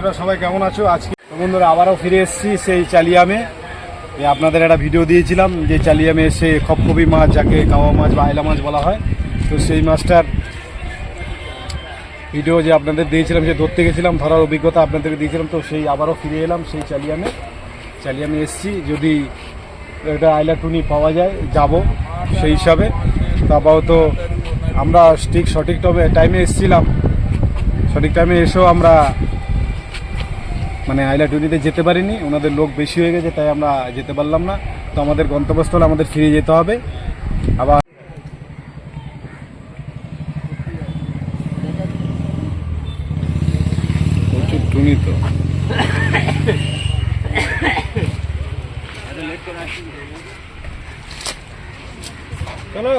বন্ধুরা, সবাই কেমন আছো? আজকে বন্ধুরা আবারও ফিরে এসেছি সেই চালিয়ামে। আপনাদের একটা ভিডিও দিয়েছিলাম যে চালিয়ামে এসে খপখপি মাছ, যাকে কাওয়া মাছ বা আয়লা মাছ বলা হয়, তো সেই মাছটার ভিডিও যে আপনাদের দিয়েছিলাম, যে ধরতে গেছিলাম, ধরার অভিজ্ঞতা আপনাদেরকে দিয়েছিলাম, তো সেই আবারও ফিরে এলাম সেই চালিয়ামে। চালিয়ামে এসেছি, যদি একটা আইলা টুনি পাওয়া যায়, যাব সেই হিসাবে। তো আপাতত আমরা ঠিক সঠিক টাইমে এসেছিলাম। সঠিক টাইমে এসেও আমরা মানে আইলা টুনিতে যেতে পারিনি ওনাদের লোক বেশি হয়ে গেছে তাই আমরা যেতে পারলাম না। তো আমাদের গন্তব্যস্থলে আমাদের ফিরে যেতে হবে। আবার প্রচুর টুনি তো। চলো।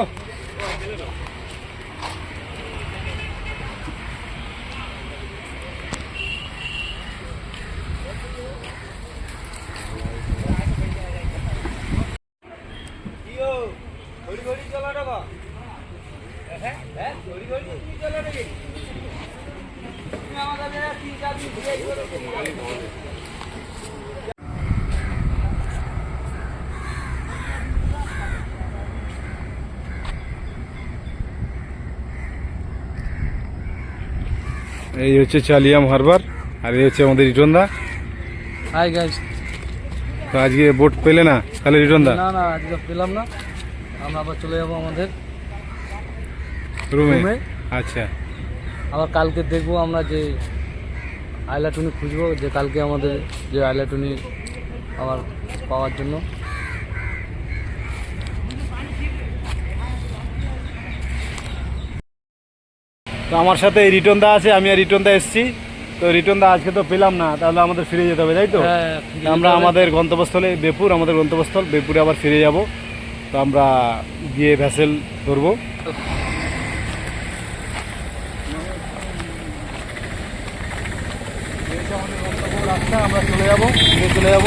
এই হচ্ছে চালিয়াম হারবার আর এই হচ্ছে আমাদের রিটনদা হাই গাইস তো আজকে বোট পেলে না? তাহলে রিটনদা না না আজকে পেলাম না। আমরা আবার চলে যাব আমাদের রুমে। আচ্ছা। আবার কালকে দেখব আমরা যে আইলাটুনি খুঁজবো যে কালকে আমাদের যে আইলাটুনি আবার পাওয়ার জন্য। তো আমার সাথে এই রিটনদা আছে আমি আর রিটনদা এসেছি। তো রিটনদা আজকে তো পেলাম না তাহলে আমাদের ফিরে যেতে হবে তাই তো? হ্যাঁ, আমরা আমাদের গন্তব্যস্থলে বেপুর আমাদের গন্তব্যস্থল বেপুরে আবার ফিরে যাব। তো আমরা গিয়ে ভ্যাসেল ধরব। আমরা চলে যাব চলে যাব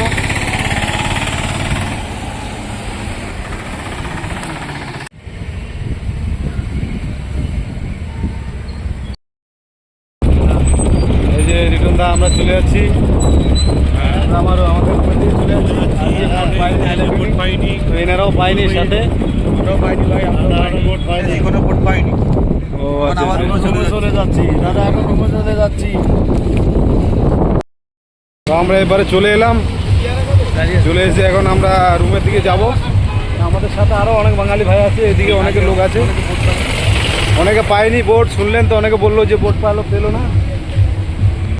এই যে রিটনদা আমরা চলে যাচ্ছি। আমরা আমারও আমাদের দিয়ে চলে যাচ্ছি। বোট পাইনি, তো এনারাও পাইনি। সাথে। ও আচ্ছা রুমে চলে যাচ্ছি। দাদা এখন চলে যাচ্ছি। তো আমরা এবারে চলে এলাম। চলে এসে এখন আমরা রুমের দিকে যাব। আমাদের সাথে আরও অনেক বাঙালি ভাই আছে এদিকে অনেকে লোক আছে। অনেকে পায়নি বোট শুনলেন তো অনেকে বলল যে বোট পালো পেল না।